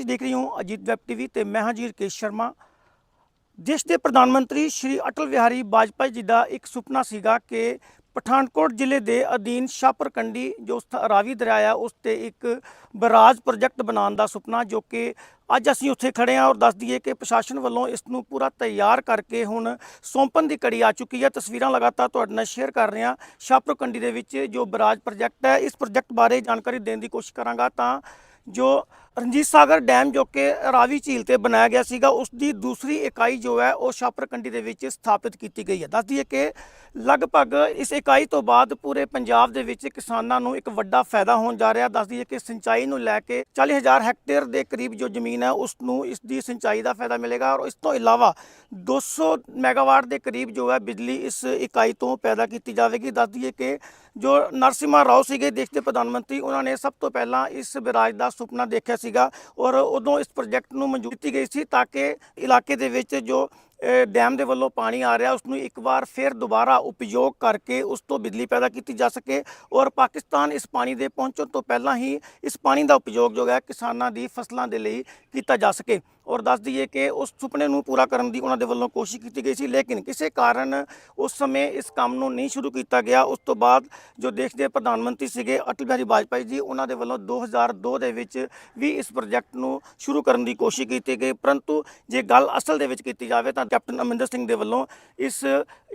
ਤੁਸੀਂ ਦੇਖ ਰਹੇ ਹੋ ਅਜੀਤ ਵੈਬ ਟੀਵੀ ਤੇ ਮੈਂ ਹਾਂ ਜੀ ਰਕੇਸ਼ ਸ਼ਰਮਾ। ਦੇਸ਼ ਦੇ ਪ੍ਰਧਾਨ ਮੰਤਰੀ ਸ਼੍ਰੀ ਅਟਲ ਬਿਹਾਰੀ ਵਾਜਪਾਈ ਜੀ ਦਾ ਇੱਕ ਸੁਪਨਾ ਸੀਗਾ ਕਿ ਪਠਾਨਕੋਟ ਜ਼ਿਲ੍ਹੇ ਦੇ ਅਧੀਨ ਸ਼ਾਹਪੁਰਕੰਡੀ ਜੋ ਰਾਵੀ ਦਰਿਆ ਆ, ਉਸ ਤੇ ਇੱਕ ਬਰਾਜ ਪ੍ਰੋਜੈਕਟ ਬਣਾਉਣ ਦਾ ਸੁਪਨਾ, ਜੋ ਕਿ ਅੱਜ ਅਸੀਂ ਉੱਥੇ ਖੜੇ ਹਾਂ ਔਰ ਦੱਸ ਦਈਏ ਕਿ ਪ੍ਰਸ਼ਾਸਨ ਵੱਲੋਂ ਇਸ ਨੂੰ ਪੂਰਾ ਤਿਆਰ ਕਰਕੇ ਹੁਣ ਸੌਂਪਣ ਦੀ ਕੜੀ ਆ ਚੁੱਕੀ ਹੈ। ਤਸਵੀਰਾਂ ਲਗਾਤਾਰ ਤੁਹਾਡੇ ਨਾਲ ਸ਼ੇਅਰ ਕਰ ਰਹੇ ਹਾਂ। ਸ਼ਾਹਪੁਰਕੰਡੀ ਦੇ ਵਿੱਚ ਜੋ ਬਰਾਜ ਪ੍ਰੋਜੈਕਟ ਹੈ, ਇਸ ਪ੍ਰੋਜੈਕਟ ਬਾਰੇ ਜਾਣਕਾਰੀ ਦੇਣ ਦੀ ਕੋਸ਼ਿਸ਼ ਕਰਾਂਗਾ ਤਾਂ ਜੋ ਰਣਜੀਤ ਸਾਗਰ ਡੈਮ ਜੋ ਕਿ ਰਾਵੀ ਝੀਲ ਤੇ ਬਣਾਇਆ ਗਿਆ ਸੀਗਾ ਉਸ ਦੀ ਦੂਸਰੀ ਇਕਾਈ ਜੋ ਹੈ, ਉਹ ਸ਼ਾਹਪੁਰਕੰਡੀ ਦੇ ਵਿੱਚ ਸਥਾਪਿਤ ਕੀਤੀ ਗਈ ਹੈ। ਦੱਸ ਦਈਏ ਕਿ ਲਗਭਗ ਇਸ ਇਕਾਈ ਤੋਂ ਬਾਅਦ ਪੂਰੇ ਪੰਜਾਬ ਦੇ ਵਿੱਚ ਕਿਸਾਨਾਂ ਨੂੰ ਇੱਕ ਵੱਡਾ ਫਾਇਦਾ ਹੋਣ ਜਾ ਰਿਹਾ। ਦੱਸ ਦਈਏ ਕਿ ਸਿੰਚਾਈ ਨੂੰ ਲੈ ਕੇ 40000 ਹੈਕਟੇਅਰ ਦੇ ਕਰੀਬ ਜੋ ਜ਼ਮੀਨ ਹੈ, ਉਸ ਨੂੰ ਇਸ ਦੀ ਸਿੰਚਾਈ ਦਾ ਫਾਇਦਾ ਮਿਲੇਗਾ ਔਰ ਇਸ ਤੋਂ ਇਲਾਵਾ 200 ਮੈਗਾਵਾਟ ਦੇ ਕਰੀਬ ਜੋ ਹੈ, ਬਿਜਲੀ ਇਸ ਇਕਾਈ ਤੋਂ ਪੈਦਾ ਕੀਤੀ ਜਾਵੇਗੀ। ਦੱਸ ਦਈਏ ਕਿ ਜੋ ਨਰਸਿਮਾ ਰਾਓ ਸੀਗੇ, ਦੇਸ਼ ਦੇ ਪ੍ਰਧਾਨ ਮੰਤਰੀ, ਉਹਨਾਂ ਨੇ ਸਭ ਤੋਂ ਪਹਿਲਾਂ ਇਸ ਵਿਰਾਜ ਦਾ ਸੁਪਨਾ ਦੇਖਿਆ ਸੀਗਾ ਔਰ ਉਦੋਂ ਇਸ ਪ੍ਰੋਜੈਕਟ ਨੂੰ ਮਨਜ਼ੂਰੀ ਦਿੱਤੀ ਗਈ ਸੀ ਤਾਂ ਕਿ ਇਲਾਕੇ ਦੇ ਵਿੱਚ ਜੋ ਡੈਮ ਦੇ ਵੱਲੋਂ ਪਾਣੀ ਆ ਰਿਹਾ ਉਸ ਨੂੰ ਇੱਕ ਵਾਰ ਫਿਰ ਦੁਬਾਰਾ ਉਪਯੋਗ ਕਰਕੇ ਉਸ ਤੋਂ ਬਿਜਲੀ ਪੈਦਾ ਕੀਤੀ ਜਾ ਸਕੇ ਔਰ ਪਾਕਿਸਤਾਨ ਇਸ ਪਾਣੀ ਦੇ ਪਹੁੰਚਣ ਤੋਂ ਪਹਿਲਾਂ ਹੀ ਇਸ ਪਾਣੀ ਦਾ ਉਪਯੋਗ ਜੋ ਹੈ ਕਿਸਾਨਾਂ ਦੀ ਫਸਲਾਂ ਦੇ ਲਈ ਕੀਤਾ ਜਾ ਸਕੇ। ਔਰ ਦੱਸ ਦਈਏ ਕਿ ਉਸ ਸੁਪਨੇ ਨੂੰ ਪੂਰਾ ਕਰਨ ਦੀ ਉਹਨਾਂ ਦੇ ਵੱਲੋਂ ਕੋਸ਼ਿਸ਼ ਕੀਤੀ ਗਈ ਸੀ, ਲੇਕਿਨ ਕਿਸੇ ਕਾਰਨ ਉਸ ਸਮੇਂ ਇਸ ਕੰਮ ਨੂੰ ਨਹੀਂ ਸ਼ੁਰੂ ਕੀਤਾ ਗਿਆ। ਉਸ ਤੋਂ ਬਾਅਦ ਜੋ ਦੇਸ਼ ਦੇ ਪ੍ਰਧਾਨ ਮੰਤਰੀ ਸੀਗੇ ਅਟਲ ਬਿਹਾਰੀ ਵਾਜਪਾਈ ਜੀ, ਉਹਨਾਂ ਦੇ ਵੱਲੋਂ 2002 ਦੇ ਵਿੱਚ ਵੀ ਇਸ ਪ੍ਰੋਜੈਕਟ ਨੂੰ ਸ਼ੁਰੂ ਕਰਨ ਦੀ ਕੋਸ਼ਿਸ਼ ਕੀਤੀ ਗਈ। ਪਰੰਤੂ ਜੇ ਗੱਲ ਅਸਲ ਦੇ ਵਿੱਚ ਕੀਤੀ ਜਾਵੇ ਤਾਂ ਕੈਪਟਨ ਅਮਰਿੰਦਰ ਸਿੰਘ ਦੇ ਵੱਲੋਂ ਇਸ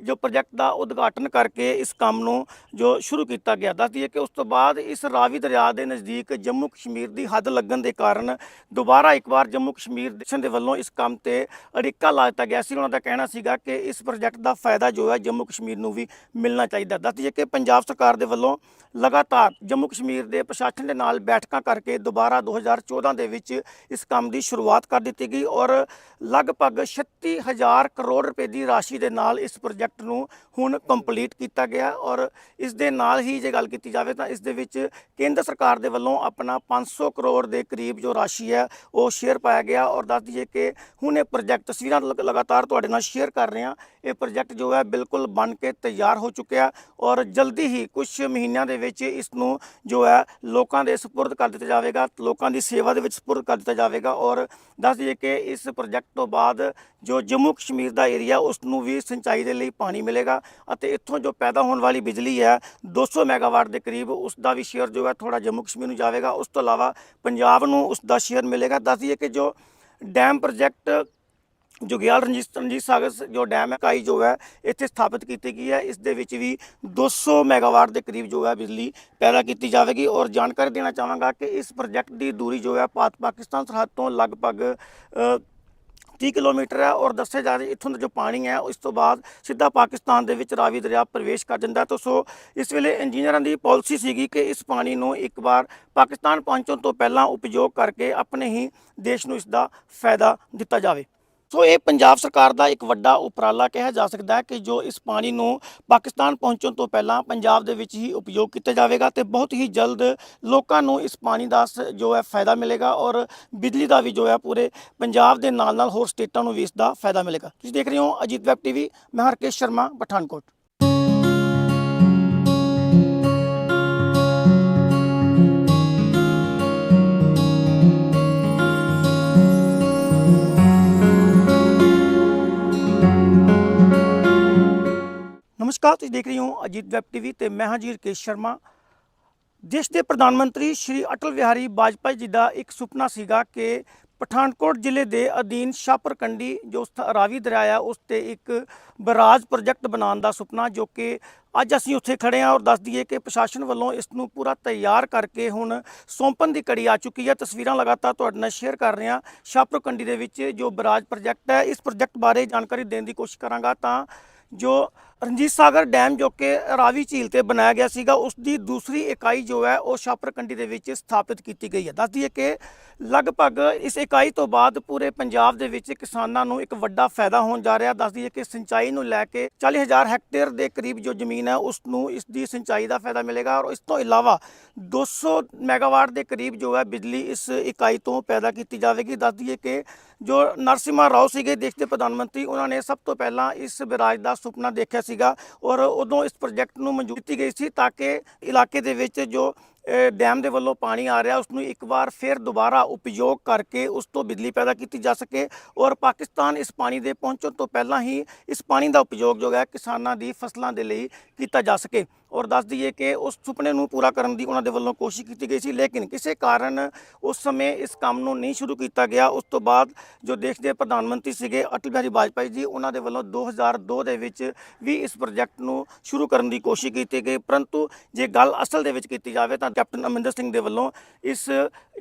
ਜੋ ਪ੍ਰੋਜੈਕਟ ਦਾ ਉਦਘਾਟਨ ਕਰਕੇ ਇਸ ਕੰਮ ਨੂੰ ਜੋ ਸ਼ੁਰੂ ਕੀਤਾ ਗਿਆ। ਦੱਸ ਦਈਏ ਕਿ ਉਸ ਤੋਂ ਬਾਅਦ ਇਸ ਰਾਵੀ ਦਰਿਆ ਦੇ ਨਜ਼ਦੀਕ ਜੰਮੂ ਕਸ਼ਮੀਰ ਦੀ ਹੱਦ ਲੱਗਣ ਦੇ ਕਾਰਨ ਦੁਬਾਰਾ ਇੱਕ ਵਾਰ ਜੰਮੂ ਕਸ਼ਮੀਰ ਦੇਸ਼ਨ ਦੇ ਵੱਲੋਂ ਇਸ ਕੰਮ ਤੇ ਅੜਿੱਕਾ ਲਾ ਦਿੱਤਾ ਗਿਆ ਸੀ। ਉਹਨਾਂ ਦਾ ਕਹਿਣਾ ਸੀਗਾ ਕਿ ਇਸ ਪ੍ਰੋਜੈਕਟ ਦਾ ਫਾਇਦਾ ਜੋ ਹੈ ਜੰਮੂ ਕਸ਼ਮੀਰ ਨੂੰ ਵੀ ਮਿਲਣਾ ਚਾਹੀਦਾ। ਦੱਸ ਦਈਏ ਕਿ ਪੰਜਾਬ ਸਰਕਾਰ ਦੇ ਵੱਲੋਂ ਲਗਾਤਾਰ ਜੰਮੂ ਕਸ਼ਮੀਰ ਦੇ ਪ੍ਰਸ਼ਾਸਨ ਦੇ ਨਾਲ ਬੈਠਕਾਂ ਕਰਕੇ ਦੁਬਾਰਾ 2014 ਦੇ ਵਿੱਚ ਇਸ ਕੰਮ ਦੀ ਸ਼ੁਰੂਆਤ ਕਰ ਦਿੱਤੀ ਗਈ ਔਰ ਲਗਭਗ 36000 ਕਰੋੜ ਰੁਪਏ ਦੀ ਰਾਸ਼ੀ ਦੇ ਨਾਲ ਇਸ ਪ੍ਰੋਜੈਕਟ ਨੂੰ ਹੁਣ ਕੰਪਲੀਟ ਕੀਤਾ ਗਿਆ ਔਰ ਇਸ ਦੇ ਨਾਲ ਹੀ ਜੇ ਗੱਲ ਕੀਤੀ ਜਾਵੇ ਤਾਂ ਇਸ ਦੇ ਵਿੱਚ ਕੇਂਦਰ ਸਰਕਾਰ ਦੇ ਵੱਲੋਂ ਆਪਣਾ 500 ਕਰੋੜ ਦੇ ਕਰੀਬ ਜੋ ਰਾਸ਼ੀ ਹੈ ਉਹ ਸ਼ੇਅਰ ਪਾਇਆ ਗਿਆ ਔਰ ਦੱਸ ਦਈਏ ਕਿ ਹੁਣ ਇਹ ਪ੍ਰੋਜੈਕਟ ਤਸਵੀਰਾਂ ਲਗ- ਲਗਾਤਾਰ ਤੁਹਾਡੇ ਨਾਲ ਸ਼ੇਅਰ ਕਰ ਰਹੇ ਹਾਂ। ਇਹ ਪ੍ਰੋਜੈਕਟ ਜੋ ਹੈ ਬਿਲਕੁਲ ਬਣ ਕੇ ਤਿਆਰ ਹੋ ਚੁੱਕਿਆ ਔਰ ਜਲਦੀ ਹੀ ਕੁਝ ਮਹੀਨਿਆਂ ਦੇ ਵਿੱਚ ਇਸ ਨੂੰ ਜੋ ਹੈ ਲੋਕਾਂ ਦੇ ਸਪੁਰਦ ਕਰ ਦਿੱਤਾ ਜਾਵੇਗਾ, ਲੋਕਾਂ ਦੀ ਸੇਵਾ ਦੇ ਵਿੱਚ ਸਪੁਰਦ ਕਰ ਦਿੱਤਾ ਜਾਵੇਗਾ ਔਰ ਦੱਸ ਦਈਏ ਕਿ ਇਸ ਪ੍ਰੋਜੈਕਟ ਤੋਂ ਬਾਅਦ ਜੋ ਜੰਮੂ ਕਸ਼ਮੀਰ ਦਾ ਏਰੀਆ ਉਸ ਨੂੰ ਵੀ ਸਿੰਚਾਈ ਦੇ ਲਈ ਪਾਣੀ ਮਿਲੇਗਾ ਅਤੇ ਇੱਥੋਂ ਜੋ ਪੈਦਾ ਹੋਣ ਵਾਲੀ ਬਿਜਲੀ ਹੈ 200 ਮੈਗਾਵਾਟ ਦੇ ਕਰੀਬ ਉਸ ਦਾ ਵੀ ਸ਼ੇਅਰ ਜੋ ਹੈ ਥੋੜਾ ਜੰਮੂ ਕਸ਼ਮੀਰ ਨੂੰ ਜਾਵੇਗਾ। ਉਸ ਤੋਂ ਇਲਾਵਾ ਪੰਜਾਬ ਨੂੰ ਉਸ ਦਾ ਸ਼ੇਅਰ ਮਿਲੇਗਾ। ਦੱਸ ਦਈਏ ਕਿ ਜੋ ਡੈਮ ਪ੍ਰੋਜੈਕਟ ਜੁਗਿਆਲ ਰਣਜੀਤ ਰਣਜੀਤ ਸਾਗਰ ਜੋ ਡੈਮ ਹੈ, ਕਾਈ ਜੋ ਹੈ, ਇੱਥੇ ਸਥਾਪਿਤ ਕੀਤੀ ਗਈ ਹੈ। ਇਸ ਦੇ ਵਿੱਚ ਵੀ 200 ਮੈਗਾਵਾਟ ਦੇ ਕਰੀਬ ਜੋ ਹੈ ਬਿਜਲੀ ਪੈਦਾ ਕੀਤੀ ਜਾਵੇਗੀ ਔਰ ਜਾਣਕਾਰੀ ਦੇਣਾ ਚਾਹਾਂਗਾ ਕਿ ਇਸ ਪ੍ਰੋਜੈਕਟ ਦੀ ਦੂਰੀ ਜੋ ਹੈ ਭਾਰਤ ਪਾਕਿਸਤਾਨ ਸਰਹੱਦ ਤੋਂ ਲਗਭਗ 30 ਕਿਲੋਮੀਟਰ ਹੈ ਔਰ ਦੱਸਿਆ ਜਾ ਰਿਹਾ ਇੱਥੋਂ ਦਾ ਜੋ ਪਾਣੀ ਹੈ, ਉਸ ਤੋਂ ਬਾਅਦ ਸਿੱਧਾ ਪਾਕਿਸਤਾਨ ਦੇ ਵਿੱਚ ਰਾਵੀ ਦਰਿਆ ਪ੍ਰਵੇਸ਼ ਕਰ ਜਾਂਦਾ ਤਾਂ ਸੋ ਇਸ ਵੇਲੇ ਇੰਜੀਨੀਅਰਾਂ ਦੀ ਪਾਲਿਸੀ ਸੀਗੀ ਕਿ ਇਸ ਪਾਣੀ ਨੂੰ ਇੱਕ ਵਾਰ ਪਾਕਿਸਤਾਨ ਪਹੁੰਚਣ ਤੋਂ ਪਹਿਲਾਂ ਉਪਯੋਗ ਕਰਕੇ ਆਪਣੇ ਹੀ ਦੇਸ਼ ਨੂੰ ਇਸ ਦਾ ਫਾਇਦਾ ਦਿੱਤਾ ਜਾਵੇ। ਸੋ ਇਹ ਪੰਜਾਬ ਸਰਕਾਰ ਦਾ ਇੱਕ ਵੱਡਾ ਉਪਰਾਲਾ ਕਿਹਾ ਜਾ ਸਕਦਾ ਹੈ ਕਿ ਜੋ ਇਸ ਪਾਣੀ ਨੂੰ ਪਾਕਿਸਤਾਨ ਪਹੁੰਚਣ ਤੋਂ ਪਹਿਲਾਂ ਪੰਜਾਬ ਦੇ ਵਿੱਚ ਹੀ ਉਪਯੋਗ ਕੀਤਾ ਜਾਵੇਗਾ ਤੇ ਬਹੁਤ ਹੀ ਜਲਦ ਲੋਕਾਂ ਨੂੰ ਇਸ ਪਾਣੀ ਦਾ ਸ- ਜੋ ਹੈ ਫਾਇਦਾ ਮਿਲੇਗਾ ਔਰ ਬਿਜਲੀ ਦਾ ਵੀ ਜੋ ਹੈ ਪੂਰੇ ਪੰਜਾਬ ਦੇ ਨਾਲ ਨਾਲ ਹੋਰ ਸਟੇਟਾਂ ਨੂੰ ਵੀ ਇਸ ਦਾ ਫਾਇਦਾ ਮਿਲੇਗਾ। ਤੁਸੀਂ ਦੇਖ ਰਹੇ ਹੋ ਅਜੀਤ ਵੈਬ ਟੀਵੀ, ਮੈਂ ਹਰਕੇਸ਼ ਸ਼ਰਮਾ, ਪਠਾਨਕੋਟ। ਨਮਸਕਾਰ, ਤੁਸੀਂ ਦੇਖ ਰਹੇ ਹੋ ਅਜੀਤ ਵੈਬ ਟੀਵੀ ਤੇ ਮੈਂ ਹਾਂ ਜੀ ਰਕੇਸ਼ ਸ਼ਰਮਾ। ਦੇਸ਼ ਦੇ ਪ੍ਰਧਾਨ ਮੰਤਰੀ ਸ਼੍ਰੀ ਅਟਲ ਬਿਹਾਰੀ ਵਾਜਪਾਈ ਜੀ ਦਾ ਇੱਕ ਸੁਪਨਾ ਸੀਗਾ ਕਿ ਪਠਾਨਕੋਟ ਜ਼ਿਲ੍ਹੇ ਦੇ ਅਧੀਨ ਸ਼ਾਹਪੁਰਕੰਡੀ ਜੋ ਰਾਵੀ ਦਰਿਆ ਆ, ਉਸ ਤੇ ਇੱਕ ਬਰਾਜ ਪ੍ਰੋਜੈਕਟ ਬਣਾਉਣ ਦਾ ਸੁਪਨਾ, ਜੋ ਕਿ ਅੱਜ ਅਸੀਂ ਉੱਥੇ ਖੜੇ ਹਾਂ ਔਰ ਦੱਸ ਦਈਏ ਕਿ ਪ੍ਰਸ਼ਾਸਨ ਵੱਲੋਂ ਇਸ ਨੂੰ ਪੂਰਾ ਤਿਆਰ ਕਰਕੇ ਹੁਣ ਸੌਂਪਣ ਦੀ ਕੜੀ ਆ ਚੁੱਕੀ ਹੈ। ਤਸਵੀਰਾਂ ਲਗਾਤਾਰ ਤੁਹਾਡੇ ਨਾਲ ਸ਼ੇਅਰ ਕਰ ਰਹੇ ਹਾਂ। ਸ਼ਾਹਪੁਰਕੰਡੀ ਦੇ ਵਿੱਚ ਜੋ ਬਰਾਜ ਪ੍ਰੋਜੈਕਟ ਹੈ, ਇਸ ਪ੍ਰੋਜੈਕਟ ਬਾਰੇ ਜਾਣਕਾਰੀ ਦੇਣ ਦੀ ਕੋਸ਼ਿਸ਼ ਕਰਾਂਗਾ ਤਾਂ ਜੋ ਰਣਜੀਤ ਸਾਗਰ ਡੈਮ ਜੋ ਕਿ ਰਾਵੀ ਝੀਲ ਤੇ ਬਣਾਇਆ ਗਿਆ ਸੀਗਾ ਉਸ ਦੀ ਦੂਸਰੀ ਇਕਾਈ ਜੋ ਹੈ, ਉਹ ਸ਼ਾਹਪੁਰਕੰਡੀ ਦੇ ਵਿੱਚ ਸਥਾਪਿਤ ਕੀਤੀ ਗਈ ਹੈ। ਦੱਸ ਦਈਏ ਕਿ ਲਗਭਗ ਇਸ ਇਕਾਈ ਤੋਂ ਬਾਅਦ ਪੂਰੇ ਪੰਜਾਬ ਦੇ ਵਿੱਚ ਕਿਸਾਨਾਂ ਨੂੰ ਇੱਕ ਵੱਡਾ ਫਾਇਦਾ ਹੋਣ ਜਾ ਰਿਹਾ। ਦੱਸ ਦਈਏ ਕਿ ਸਿੰਚਾਈ ਨੂੰ ਲੈ ਕੇ 40000 ਹੈਕਟੇਅਰ ਦੇ ਕਰੀਬ ਜੋ ਜ਼ਮੀਨ ਹੈ, ਉਸ ਨੂੰ ਇਸ ਦੀ ਸਿੰਚਾਈ ਦਾ ਫਾਇਦਾ ਮਿਲੇਗਾ ਔਰ ਇਸ ਤੋਂ ਇਲਾਵਾ 200 ਮੈਗਾਵਾਟ ਦੇ ਕਰੀਬ ਜੋ ਹੈ, ਬਿਜਲੀ ਇਸ ਇਕਾਈ ਤੋਂ ਪੈਦਾ ਕੀਤੀ ਜਾਵੇਗੀ। ਦੱਸ ਦਈਏ ਕਿ ਜੋ ਨਰਸਿਮਾ ਰਾਓ ਸੀਗੇ, ਦੇਸ਼ ਦੇ ਪ੍ਰਧਾਨ ਮੰਤਰੀ, ਉਹਨਾਂ ਨੇ ਸਭ ਤੋਂ ਪਹਿਲਾਂ ਇਸ ਵਿਰਾਜ ਦਾ ਸੁਪਨਾ ਦੇਖਿਆ ਸੀਗਾ ਔਰ ਉਦੋਂ ਇਸ ਪ੍ਰੋਜੈਕਟ ਨੂੰ ਮਨਜ਼ੂਰ ਦਿੱਤੀ ਗਈ ਸੀ ਤਾਂ ਕਿ ਇਲਾਕੇ ਦੇ ਵਿੱਚ ਜੋ ਡੈਮ ਦੇ ਵੱਲੋਂ ਪਾਣੀ ਆ ਰਿਹਾ ਉਸ ਨੂੰ ਇੱਕ ਵਾਰ ਫਿਰ ਦੁਬਾਰਾ ਉਪਯੋਗ ਕਰਕੇ ਉਸ ਤੋਂ ਬਿਜਲੀ ਪੈਦਾ ਕੀਤੀ ਜਾ ਸਕੇ ਔਰ ਪਾਕਿਸਤਾਨ ਇਸ ਪਾਣੀ ਦੇ ਪਹੁੰਚਣ ਤੋਂ ਪਹਿਲਾਂ ਹੀ ਇਸ ਪਾਣੀ ਦਾ ਉਪਯੋਗ ਜੋ ਹੈ ਕਿਸਾਨਾਂ ਦੀ ਫਸਲਾਂ ਦੇ ਲਈ ਕੀਤਾ ਜਾ ਸਕੇ। ਔਰ ਦੱਸ ਦਈਏ ਕਿ ਉਸ ਸੁਪਨੇ ਨੂੰ ਪੂਰਾ ਕਰਨ ਦੀ ਉਹਨਾਂ ਦੇ ਵੱਲੋਂ ਕੋਸ਼ਿਸ਼ ਕੀਤੀ ਗਈ ਸੀ, ਲੇਕਿਨ ਕਿਸੇ ਕਾਰਨ ਉਸ ਸਮੇਂ ਇਸ ਕੰਮ ਨੂੰ ਨਹੀਂ ਸ਼ੁਰੂ ਕੀਤਾ ਗਿਆ। ਉਸ ਤੋਂ ਬਾਅਦ ਜੋ ਦੇਸ਼ ਦੇ ਪ੍ਰਧਾਨ ਮੰਤਰੀ ਸੀਗੇ ਅਟਲ ਬਿਹਾਰੀ ਵਾਜਪਾਈ ਜੀ, ਉਹਨਾਂ ਦੇ ਵੱਲੋਂ 2002 ਦੇ ਵਿੱਚ ਵੀ ਇਸ ਪ੍ਰੋਜੈਕਟ ਨੂੰ ਸ਼ੁਰੂ ਕਰਨ ਦੀ ਕੋਸ਼ਿਸ਼ ਕੀਤੀ ਗਈ। ਪਰੰਤੂ ਜੇ ਗੱਲ ਅਸਲ ਦੇ ਵਿੱਚ ਕੀਤੀ ਜਾਵੇ ਤਾਂ ਕੈਪਟਨ ਅਮਰਿੰਦਰ ਸਿੰਘ ਦੇ ਵੱਲੋਂ ਇਸ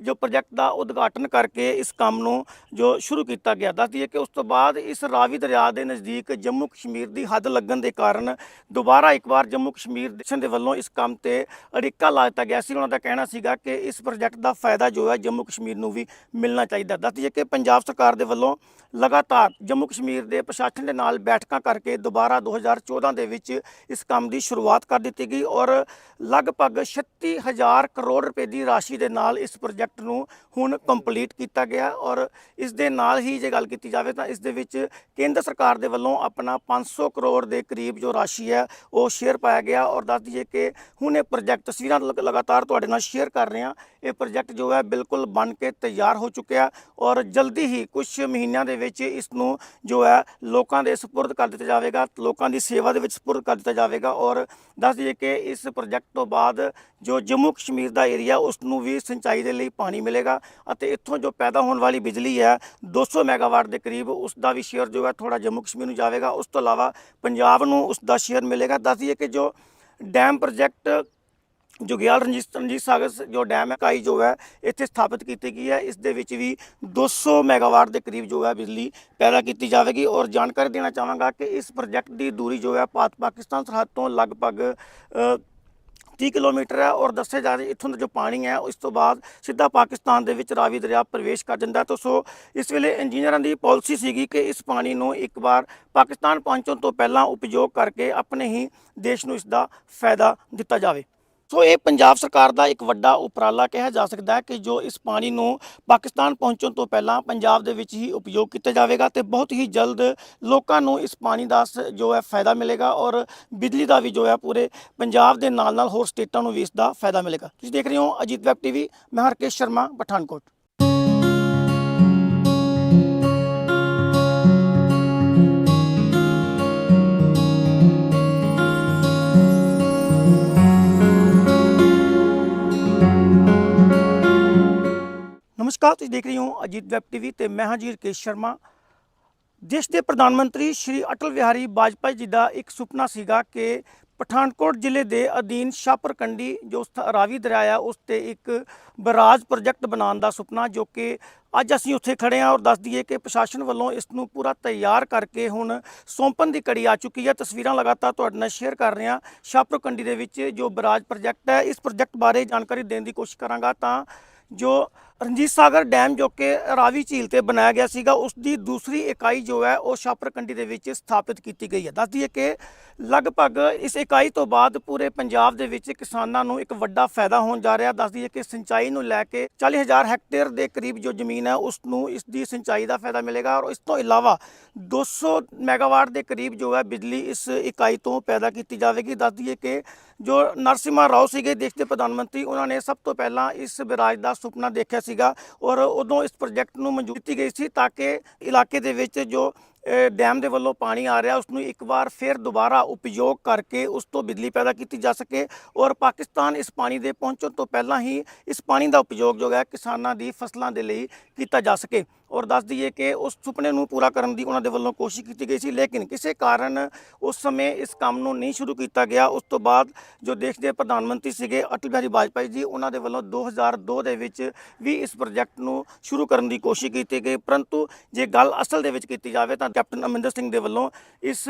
ਜੋ ਪ੍ਰੋਜੈਕਟ ਦਾ ਉਦਘਾਟਨ ਕਰਕੇ ਇਸ ਕੰਮ ਨੂੰ ਜੋ ਸ਼ੁਰੂ ਕੀਤਾ ਗਿਆ। ਦੱਸ ਦਈਏ ਕਿ ਉਸ ਤੋਂ ਬਾਅਦ ਇਸ ਰਾਵੀ ਦਰਿਆ ਦੇ ਨਜ਼ਦੀਕ ਜੰਮੂ ਕਸ਼ਮੀਰ ਦੀ ਹੱਦ ਲੱਗਣ ਦੇ ਕਾਰਨ ਦੁਬਾਰਾ ਇੱਕ ਵਾਰ ਜੰਮੂ ਕਸ਼ਮੀਰ ਦੇਸ਼ਨ ਦੇ ਵੱਲੋਂ ਇਸ ਕੰਮ ਤੇ ਅੜਿੱਕਾ ਲਾ ਦਿੱਤਾ ਗਿਆ ਸੀ। ਉਹਨਾਂ ਦਾ ਕਹਿਣਾ ਸੀਗਾ ਕਿ ਇਸ ਪ੍ਰੋਜੈਕਟ ਦਾ ਫਾਇਦਾ ਜੋ ਹੈ ਜੰਮੂ ਕਸ਼ਮੀਰ ਨੂੰ ਵੀ ਮਿਲਣਾ ਚਾਹੀਦਾ। ਦੱਸ ਦਈਏ ਕਿ ਪੰਜਾਬ ਸਰਕਾਰ ਦੇ ਵੱਲੋਂ ਲਗਾਤਾਰ ਜੰਮੂ ਕਸ਼ਮੀਰ ਦੇ ਪ੍ਰਸ਼ਾਸਨ ਦੇ ਨਾਲ ਬੈਠਕਾਂ ਕਰਕੇ ਦੁਬਾਰਾ 2014 ਦੇ ਵਿੱਚ ਇਸ ਕੰਮ ਦੀ ਸ਼ੁਰੂਆਤ ਕਰ ਦਿੱਤੀ ਗਈ ਔਰ ਲਗਭਗ 36000 ਕਰੋੜ ਰੁਪਏ ਦੀ ਰਾਸ਼ੀ ਦੇ ਨਾਲ ਇਸ ਪ੍ਰੋਜੈਕਟ ਨੂੰ ਹੁਣ ਕੰਪਲੀਟ ਕੀਤਾ ਗਿਆ ਔਰ ਇਸ ਦੇ ਨਾਲ ਹੀ ਜੇ ਗੱਲ ਕੀਤੀ ਜਾਵੇ ਤਾਂ ਇਸ ਦੇ ਵਿੱਚ ਕੇਂਦਰ ਸਰਕਾਰ ਦੇ ਵੱਲੋਂ ਆਪਣਾ 500 ਕਰੋੜ ਦੇ ਕਰੀਬ ਜੋ ਰਾਸ਼ੀ ਹੈ ਉਹ ਸ਼ੇਅਰ ਪਾਇਆ ਗਿਆ ਔਰ ਦੱਸ ਦਈਏ ਕਿ ਹੁਣ ਇਹ ਪ੍ਰੋਜੈਕਟ ਤਸਵੀਰਾਂ ਲਗ- ਲਗਾਤਾਰ ਤੁਹਾਡੇ ਨਾਲ ਸ਼ੇਅਰ ਕਰ ਰਹੇ ਹਾਂ। ਇਹ ਪ੍ਰੋਜੈਕਟ ਜੋ ਹੈ ਬਿਲਕੁਲ ਬਣ ਕੇ ਤਿਆਰ ਹੋ ਚੁੱਕਿਆ ਔਰ ਜਲਦੀ ਹੀ ਕੁਝ ਮਹੀਨਿਆਂ ਦੇ ਵਿੱਚ ਇਸ ਨੂੰ ਜੋ ਹੈ ਲੋਕਾਂ ਦੇ ਸਪੁਰਦ ਕਰ ਦਿੱਤਾ ਜਾਵੇਗਾ, ਲੋਕਾਂ ਦੀ ਸੇਵਾ ਦੇ ਵਿੱਚ ਸਪੁਰਦ ਕਰ ਦਿੱਤਾ ਜਾਵੇਗਾ ਔਰ ਦੱਸ ਦਈਏ ਕਿ ਇਸ ਪ੍ਰੋਜੈਕਟ ਤੋਂ ਬਾਅਦ ਜੋ ਜੰਮੂ ਕਸ਼ਮੀਰ ਦਾ ਏਰੀਆ ਉਸ ਨੂੰ ਵੀ ਸਿੰਚਾਈ ਦੇ ਲਈ ਪਾਣੀ ਮਿਲੇਗਾ ਅਤੇ ਇੱਥੋਂ ਜੋ ਪੈਦਾ ਹੋਣ ਵਾਲੀ ਬਿਜਲੀ ਹੈ 200 ਮੈਗਾਵਾਟ ਦੇ ਕਰੀਬ ਉਸ ਦਾ ਵੀ ਸ਼ੇਅਰ ਜੋ ਹੈ ਥੋੜਾ ਜੰਮੂ ਕਸ਼ਮੀਰ ਨੂੰ ਜਾਵੇਗਾ। ਉਸ ਤੋਂ ਇਲਾਵਾ ਪੰਜਾਬ ਨੂੰ ਉਸ ਦਾ ਸ਼ੇਅਰ ਮਿਲੇਗਾ। ਦੱਸ ਦਈਏ ਕਿ ਜੋ ਡੈਮ ਪ੍ਰੋਜੈਕਟ ਜੁਗਿਆਲ ਰਣਜੀਤ ਰਣਜੀਤ ਸਾਗਰ ਜੋ ਡੈਮ ਹੈ, ਕਾਈ ਜੋ ਹੈ, ਇੱਥੇ ਸਥਾਪਿਤ ਕੀਤੀ ਗਈ ਹੈ। ਇਸ ਦੇ ਵਿੱਚ ਵੀ 200 ਮੈਗਾਵਾਟ ਦੇ ਕਰੀਬ ਜੋ ਹੈ ਬਿਜਲੀ ਪੈਦਾ ਕੀਤੀ ਜਾਵੇਗੀ ਔਰ ਜਾਣਕਾਰੀ ਦੇਣਾ ਚਾਹਾਂਗਾ ਕਿ ਇਸ ਪ੍ਰੋਜੈਕਟ ਦੀ ਦੂਰੀ ਜੋ ਹੈ ਭਾਰਤ ਪਾਕਿਸਤਾਨ ਸਰਹੱਦ ਤੋਂ ਲਗਭਗ 30 ਕਿਲੋਮੀਟਰ ਹੈ ਔਰ ਦੱਸਿਆ ਜਾ ਰਿਹਾ ਇੱਥੋਂ ਦਾ ਜੋ ਪਾਣੀ ਹੈ, ਉਸ ਤੋਂ ਬਾਅਦ ਸਿੱਧਾ ਪਾਕਿਸਤਾਨ ਦੇ ਵਿੱਚ ਰਾਵੀ ਦਰਿਆ ਪ੍ਰਵੇਸ਼ ਕਰ ਜਾਂਦਾ ਹੈ। ਤਾਂ ਸੋ ਇਸ ਵੇਲੇ ਇੰਜੀਨੀਅਰਾਂ ਦੀ ਪਾਲਿਸੀ ਸੀਗੀ ਕਿ ਇਸ ਪਾਣੀ ਨੂੰ ਇੱਕ ਵਾਰ ਪਾਕਿਸਤਾਨ ਪਹੁੰਚਣ ਤੋਂ ਪਹਿਲਾਂ ਉਪਯੋਗ ਕਰਕੇ ਆਪਣੇ ਹੀ ਦੇਸ਼ ਨੂੰ ਇਸ ਦਾ ਫਾਇਦਾ ਦਿੱਤਾ ਜਾਵੇ ਸੋ ਇਹ ਪੰਜਾਬ ਸਰਕਾਰ ਦਾ ਇੱਕ ਵੱਡਾ ਉਪਰਾਲਾ ਕਿਹਾ ਜਾ ਸਕਦਾ ਹੈ ਕਿ ਜੋ ਇਸ ਪਾਣੀ ਨੂੰ ਪਾਕਿਸਤਾਨ ਪਹੁੰਚਣ ਤੋਂ ਪਹਿਲਾਂ ਪੰਜਾਬ ਦੇ ਵਿੱਚ ਹੀ ਉਪਯੋਗ ਕੀਤਾ ਜਾਵੇਗਾ ਤੇ ਬਹੁਤ ਹੀ ਜਲਦ ਲੋਕਾਂ ਨੂੰ ਇਸ ਪਾਣੀ ਦਾ ਸ- ਜੋ ਹੈ ਫਾਇਦਾ ਮਿਲੇਗਾ ਔਰ ਬਿਜਲੀ ਦਾ ਵੀ ਜੋ ਹੈ ਪੂਰੇ ਪੰਜਾਬ ਦੇ ਨਾਲ ਨਾਲ ਹੋਰ ਸਟੇਟਾਂ ਨੂੰ ਵੀ ਇਸ ਦਾ ਫਾਇਦਾ ਮਿਲੇਗਾ। ਤੁਸੀਂ ਦੇਖ ਰਹੇ ਹੋ ਅਜੀਤ ਵੈਬ ਟੀਵੀ, ਮੈਂ ਹਰਕੇਸ਼ ਸ਼ਰਮਾ, ਪਠਾਨਕੋਟ। ਨਮਸਕਾਰ, ਤੁਸੀਂ ਦੇਖ ਰਹੇ ਹੋ ਅਜੀਤ ਵੈਬ ਟੀਵੀ ਤੇ ਮੈਂ ਹਾਂ ਜੀ ਰਕੇਸ਼ ਸ਼ਰਮਾ। ਦੇਸ਼ ਦੇ ਪ੍ਰਧਾਨ ਮੰਤਰੀ ਸ਼੍ਰੀ ਅਟਲ ਬਿਹਾਰੀ ਵਾਜਪਾਈ ਜੀ ਦਾ ਇੱਕ ਸੁਪਨਾ ਸੀਗਾ ਕਿ ਪਠਾਨਕੋਟ ਜ਼ਿਲ੍ਹੇ ਦੇ ਅਧੀਨ ਸ਼ਾਪਰਕੰਡੀ ਜੋ ਰਾਵੀ ਦਰਿਆ ਆ, ਉਸ ਤੇ ਇੱਕ ਬਰਾਜ ਪ੍ਰੋਜੈਕਟ ਬਣਾਉਣ ਦਾ ਸੁਪਨਾ, ਜੋ ਕਿ ਅੱਜ ਅਸੀਂ ਉੱਥੇ ਖੜੇ ਹਾਂ ਔਰ ਦੱਸ ਦਈਏ ਕਿ ਪ੍ਰਸ਼ਾਸਨ ਵੱਲੋਂ ਇਸ ਨੂੰ ਪੂਰਾ ਤਿਆਰ ਕਰਕੇ ਹੁਣ ਸੌਂਪਣ ਦੀ ਕੜੀ ਆ ਚੁੱਕੀ ਹੈ। ਤਸਵੀਰਾਂ ਲਗਾਤਾਰ ਤੁਹਾਡੇ ਨਾਲ ਸ਼ੇਅਰ ਕਰ ਰਹੇ ਹਾਂ। ਸ਼ਾਪਰਕੰਡੀ ਦੇ ਵਿੱਚ ਜੋ ਬਰਾਜ ਪ੍ਰੋਜੈਕਟ ਹੈ, ਇਸ ਪ੍ਰੋਜੈਕਟ ਬਾਰੇ ਜਾਣਕਾਰੀ ਦੇਣ ਦੀ ਕੋਸ਼ਿਸ਼ ਕਰਾਂਗਾ ਤਾਂ ਜੋ ਰਣਜੀਤ ਸਾਗਰ ਡੈਮ ਜੋ ਕਿ ਰਾਵੀ ਝੀਲ ਤੇ ਬਣਾਇਆ ਗਿਆ ਸੀਗਾ ਉਸ ਦੀ ਦੂਸਰੀ ਇਕਾਈ ਜੋ ਹੈ, ਉਹ ਸ਼ਾਪਰਕੰਡੀ ਦੇ ਵਿੱਚ ਸਥਾਪਿਤ ਕੀਤੀ ਗਈ ਹੈ। ਦੱਸ ਦਈਏ ਕਿ ਲਗਭਗ ਇਸ ਇਕਾਈ ਤੋਂ ਬਾਅਦ ਪੂਰੇ ਪੰਜਾਬ ਦੇ ਵਿੱਚ ਕਿਸਾਨਾਂ ਨੂੰ ਇੱਕ ਵੱਡਾ ਫਾਇਦਾ ਹੋਣ ਜਾ ਰਿਹਾ। ਦੱਸ ਦਈਏ ਕਿ ਸਿੰਚਾਈ ਨੂੰ ਲੈ ਕੇ 40000 ਹੈਕਟੇਅਰ ਦੇ ਕਰੀਬ ਜੋ ਜ਼ਮੀਨ ਹੈ, ਉਸ ਨੂੰ ਇਸ ਦੀ ਸਿੰਚਾਈ ਦਾ ਫਾਇਦਾ ਮਿਲੇਗਾ ਔਰ ਇਸ ਤੋਂ ਇਲਾਵਾ 200 ਮੈਗਾਵਾਟ ਦੇ ਕਰੀਬ ਜੋ ਹੈ, ਬਿਜਲੀ ਇਸ ਇਕਾਈ ਤੋਂ ਪੈਦਾ ਕੀਤੀ ਜਾਵੇਗੀ। ਦੱਸ ਦਈਏ ਕਿ ਜੋ ਨਰਸਿਮਾ ਰਾਓ ਸੀਗੇ, ਦੇਸ਼ ਦੇ ਪ੍ਰਧਾਨ ਮੰਤਰੀ, ਉਹਨਾਂ ਨੇ ਸਭ ਤੋਂ ਪਹਿਲਾਂ ਇਸ ਵਿਰਾਜ ਦਾ ਸੁਪਨਾ ਦੇਖਿਆ ਸੀਗਾ ਔਰ ਉਦੋਂ ਇਸ ਪ੍ਰੋਜੈਕਟ ਨੂੰ ਮਨਜ਼ੂਰੀ ਦਿੱਤੀ ਗਈ ਸੀ ਤਾਂ ਕਿ ਇਲਾਕੇ ਦੇ ਵਿੱਚ ਜੋ ਡੈਮ ਦੇ ਵੱਲੋਂ ਪਾਣੀ ਆ ਰਿਹਾ ਉਸ ਨੂੰ ਇੱਕ ਵਾਰ ਫਿਰ ਦੁਬਾਰਾ ਉਪਯੋਗ ਕਰਕੇ ਉਸ ਤੋਂ ਬਿਜਲੀ ਪੈਦਾ ਕੀਤੀ ਜਾ ਸਕੇ ਔਰ ਪਾਕਿਸਤਾਨ ਇਸ ਪਾਣੀ ਦੇ ਪਹੁੰਚਣ ਤੋਂ ਪਹਿਲਾਂ ਹੀ ਇਸ ਪਾਣੀ ਦਾ ਉਪਯੋਗ ਜੋ ਹੈ ਕਿਸਾਨਾਂ ਦੀ ਫਸਲਾਂ ਦੇ ਲਈ ਕੀਤਾ ਜਾ ਸਕੇ। ਔਰ ਦੱਸ ਦਈਏ ਕਿ ਉਸ ਸੁਪਨੇ ਨੂੰ ਪੂਰਾ ਕਰਨ ਦੀ ਉਹਨਾਂ ਦੇ ਵੱਲੋਂ ਕੋਸ਼ਿਸ਼ ਕੀਤੀ ਗਈ ਸੀ, ਲੇਕਿਨ ਕਿਸੇ ਕਾਰਨ ਉਸ ਸਮੇਂ ਇਸ ਕੰਮ ਨੂੰ ਨਹੀਂ ਸ਼ੁਰੂ ਕੀਤਾ ਗਿਆ। ਉਸ ਤੋਂ ਬਾਅਦ ਜੋ ਦੇਸ਼ ਦੇ ਪ੍ਰਧਾਨ ਮੰਤਰੀ ਸੀਗੇ ਅਟਲ ਬਿਹਾਰੀ ਵਾਜਪਾਈ ਜੀ, ਉਹਨਾਂ ਦੇ ਵੱਲੋਂ 2002 ਦੇ ਵਿੱਚ ਵੀ ਇਸ ਪ੍ਰੋਜੈਕਟ ਨੂੰ ਸ਼ੁਰੂ ਕਰਨ ਦੀ ਕੋਸ਼ਿਸ਼ ਕੀਤੀ ਗਈ। ਪਰੰਤੂ ਜੇ ਗੱਲ ਅਸਲ ਦੇ ਵਿੱਚ ਕੀਤੀ ਜਾਵੇ ਤਾਂ ਕੈਪਟਨ ਅਮਰਿੰਦਰ ਸਿੰਘ ਦੇ ਵੱਲੋਂ ਇਸ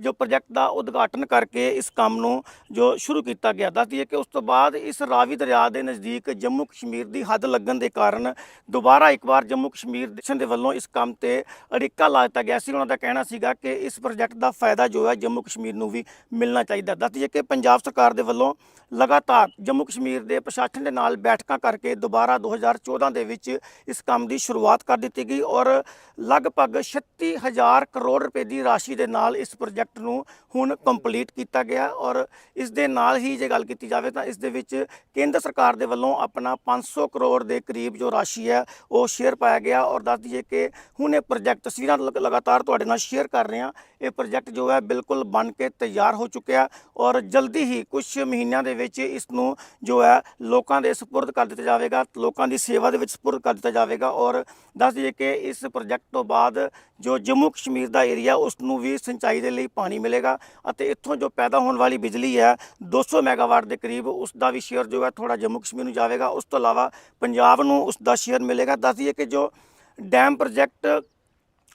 ਜੋ ਪ੍ਰੋਜੈਕਟ ਦਾ ਉਦਘਾਟਨ ਕਰਕੇ ਇਸ ਕੰਮ ਨੂੰ ਜੋ ਸ਼ੁਰੂ ਕੀਤਾ ਗਿਆ। ਦੱਸ ਦਈਏ ਕਿ ਉਸ ਤੋਂ ਬਾਅਦ ਇਸ ਰਾਵੀ ਦਰਿਆ ਦੇ ਨਜ਼ਦੀਕ ਜੰਮੂ ਕਸ਼ਮੀਰ ਦੀ ਹੱਦ ਲੱਗਣ ਦੇ ਕਾਰਨ ਦੁਬਾਰਾ ਇੱਕ ਵਾਰ ਜੰਮੂ ਕਸ਼ਮੀਰ ਐਡਮਿਨਿਸਟ੍ਰੇਸ਼ਨ ਦੇ ਵੱਲੋਂ ਇਸ ਕੰਮ ਤੇ ਅੜਿੱਕਾ ਲਾ ਦਿੱਤਾ ਗਿਆ ਸੀ। ਉਹਨਾਂ ਦਾ ਕਹਿਣਾ ਸੀਗਾ ਕਿ ਇਸ ਪ੍ਰੋਜੈਕਟ ਦਾ ਫਾਇਦਾ ਜੋ ਹੈ ਜੰਮੂ ਕਸ਼ਮੀਰ ਨੂੰ ਵੀ ਮਿਲਣਾ ਚਾਹੀਦਾ। ਦੱਸ ਦਈਏ ਕਿ ਪੰਜਾਬ ਸਰਕਾਰ ਦੇ ਵੱਲੋਂ ਲਗਾਤਾਰ ਜੰਮੂ ਕਸ਼ਮੀਰ ਦੇ ਪ੍ਰਸ਼ਾਸਨ ਦੇ ਨਾਲ ਬੈਠਕਾਂ ਕਰਕੇ ਦੁਬਾਰਾ 2014 ਦੇ ਵਿੱਚ ਇਸ ਕੰਮ ਦੀ ਸ਼ੁਰੂਆਤ ਕਰ ਦਿੱਤੀ ਗਈ ਔਰ ਲਗਭਗ 36000 ਕਰੋੜ ਰੁਪਏ ਦੀ ਰਾਸ਼ੀ ਦੇ ਨਾਲ ਇਸ ਪ੍ਰੋਜੈਕਟ ਨੂੰ ਹੁਣ ਕੰਪਲੀਟ ਕੀਤਾ ਗਿਆ ਔਰ ਇਸ ਦੇ ਨਾਲ ਹੀ ਜੇ ਗੱਲ ਕੀਤੀ ਜਾਵੇ ਤਾਂ ਇਸ ਦੇ ਵਿੱਚ ਕੇਂਦਰ ਸਰਕਾਰ ਦੇ ਵੱਲੋਂ ਆਪਣਾ 500 ਕਰੋੜ ਦੇ ਕਰੀਬ ਜੋ ਰਾਸ਼ੀ ਹੈ ਉਹ ਸ਼ੇਅਰ ਪਾਇਆ ਗਿਆ ਔਰ ਦੱਸ ਦਈਏ ਕਿ ਹੁਣ ਇਹ ਪ੍ਰੋਜੈਕਟ ਤਸਵੀਰਾਂ ਲਗ- ਲਗਾਤਾਰ ਤੁਹਾਡੇ ਨਾਲ ਸ਼ੇਅਰ ਕਰ ਰਹੇ ਹਾਂ। ਇਹ ਪ੍ਰੋਜੈਕਟ ਜੋ ਹੈ ਬਿਲਕੁਲ ਬਣ ਕੇ ਤਿਆਰ ਹੋ ਚੁੱਕਿਆ ਔਰ ਜਲਦੀ ਹੀ ਕੁਝ ਮਹੀਨਿਆਂ ਦੇ ਵਿੱਚ ਇਸ ਨੂੰ ਜੋ ਹੈ ਲੋਕਾਂ ਦੇ ਸਪੁਰਦ ਕਰ ਦਿੱਤਾ ਜਾਵੇਗਾ, ਲੋਕਾਂ ਦੀ ਸੇਵਾ ਦੇ ਵਿੱਚ ਸਪੁਰਦ ਕਰ ਦਿੱਤਾ ਜਾਵੇਗਾ ਔਰ ਦੱਸ ਦਈਏ ਕਿ ਇਸ ਪ੍ਰੋਜੈਕਟ ਤੋਂ ਬਾਅਦ ਜੋ ਜੰਮੂ ਕਸ਼ਮੀਰ ਦਾ ਏਰੀਆ ਉਸ ਨੂੰ ਵੀ ਸਿੰਚਾਈ ਦੇ ਲਈ ਪਾਣੀ ਮਿਲੇਗਾ ਅਤੇ ਇੱਥੋਂ ਜੋ ਪੈਦਾ ਹੋਣ ਵਾਲੀ ਬਿਜਲੀ ਹੈ 200 ਮੈਗਾਵਾਟ ਦੇ ਕਰੀਬ ਉਸ ਦਾ ਵੀ ਸ਼ੇਅਰ ਜੋ ਹੈ ਥੋੜਾ ਜੰਮੂ ਕਸ਼ਮੀਰ ਨੂੰ ਜਾਵੇਗਾ। ਉਸ ਤੋਂ ਇਲਾਵਾ ਪੰਜਾਬ ਨੂੰ ਉਸ ਦਾ ਸ਼ੇਅਰ ਮਿਲੇਗਾ। ਦੱਸ ਦਈਏ ਕਿ ਜੋ ਡੈਮ ਪ੍ਰੋਜੈਕਟ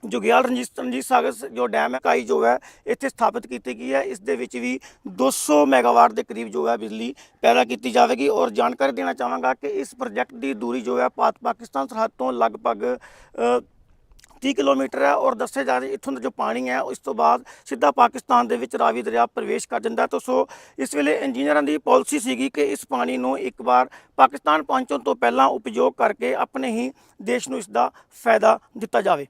ਜੁਗਿਆਲ ਰਣਜੀਤ ਰਣਜੀਤ ਸਾਗਰ ਜੋ ਡੈਮ ਹੈ, ਕਾਈ ਜੋ ਹੈ, ਇੱਥੇ ਸਥਾਪਿਤ ਕੀਤੀ ਗਈ ਹੈ। ਇਸ ਦੇ ਵਿੱਚ ਵੀ 200 ਮੈਗਾਵਾਟ ਦੇ ਕਰੀਬ ਜੋ ਹੈ ਬਿਜਲੀ ਪੈਦਾ ਕੀਤੀ ਜਾਵੇਗੀ ਔਰ ਜਾਣਕਾਰੀ ਦੇਣਾ ਚਾਹਾਂਗਾ ਕਿ ਇਸ ਪ੍ਰੋਜੈਕਟ ਦੀ ਦੂਰੀ ਜੋ ਹੈ ਭਾਰਤ ਪਾਕਿਸਤਾਨ ਸਰਹੱਦ ਤੋਂ ਲਗਭਗ 30 ਕਿਲੋਮੀਟਰ ਹੈ ਔਰ ਦੱਸਿਆ ਜਾ ਰਿਹਾ ਇੱਥੋਂ ਦਾ ਜੋ ਪਾਣੀ ਹੈ, ਉਸ ਤੋਂ ਬਾਅਦ ਸਿੱਧਾ ਪਾਕਿਸਤਾਨ ਦੇ ਵਿੱਚ ਰਾਵੀ ਦਰਿਆ ਪ੍ਰਵੇਸ਼ ਕਰ ਜਾਂਦਾ ਤਾਂ ਸੋ ਇਸ ਵੇਲੇ ਇੰਜੀਨੀਅਰਾਂ ਦੀ ਪਾਲਿਸੀ ਸੀਗੀ ਕਿ ਇਸ ਪਾਣੀ ਨੂੰ ਇੱਕ ਵਾਰ ਪਾਕਿਸਤਾਨ ਪਹੁੰਚਣ ਤੋਂ ਪਹਿਲਾਂ ਉਪਯੋਗ ਕਰਕੇ ਆਪਣੇ ਹੀ ਦੇਸ਼ ਨੂੰ ਇਸ ਦਾ ਫਾਇਦਾ ਦਿੱਤਾ ਜਾਵੇ।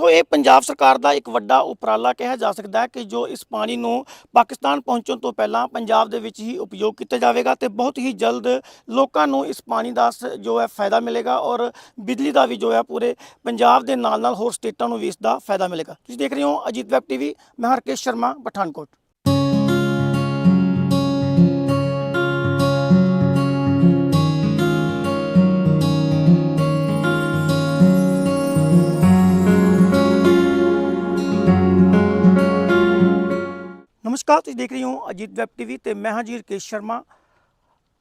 ਸੋ ਇਹ ਪੰਜਾਬ ਸਰਕਾਰ ਦਾ ਇੱਕ ਵੱਡਾ ਉਪਰਾਲਾ ਕਿਹਾ ਜਾ ਸਕਦਾ ਹੈ ਕਿ ਜੋ ਇਸ ਪਾਣੀ ਨੂੰ ਪਾਕਿਸਤਾਨ ਪਹੁੰਚਣ ਤੋਂ ਪਹਿਲਾਂ ਪੰਜਾਬ ਦੇ ਵਿੱਚ ਹੀ ਉਪਯੋਗ ਕੀਤਾ ਜਾਵੇਗਾ ਤੇ ਬਹੁਤ ਹੀ ਜਲਦ ਲੋਕਾਂ ਨੂੰ ਇਸ ਪਾਣੀ ਦਾ ਸ- ਜੋ ਹੈ ਫਾਇਦਾ ਮਿਲੇਗਾ ਔਰ ਬਿਜਲੀ ਦਾ ਵੀ ਜੋ ਹੈ ਪੂਰੇ ਪੰਜਾਬ ਦੇ ਨਾਲ ਨਾਲ ਹੋਰ ਸਟੇਟਾਂ ਨੂੰ ਵੀ ਇਸ ਦਾ ਫਾਇਦਾ ਮਿਲੇਗਾ। ਤੁਸੀਂ ਦੇਖ ਰਹੇ ਹੋ ਅਜੀਤ ਵੈਬ ਟੀਵੀ, ਮੈਂ ਹਰਕੇਸ਼ ਸ਼ਰਮਾ, ਪਠਾਨਕੋਟ। ਨਮਸਕਾਰ, ਤੁਸੀਂ ਦੇਖ ਰਹੇ ਹੋ ਅਜੀਤ ਵੈਬ ਟੀਵੀ ਤੇ ਮੈਂ ਹਾਂ ਜੀ ਰਕੇਸ਼ ਸ਼ਰਮਾ।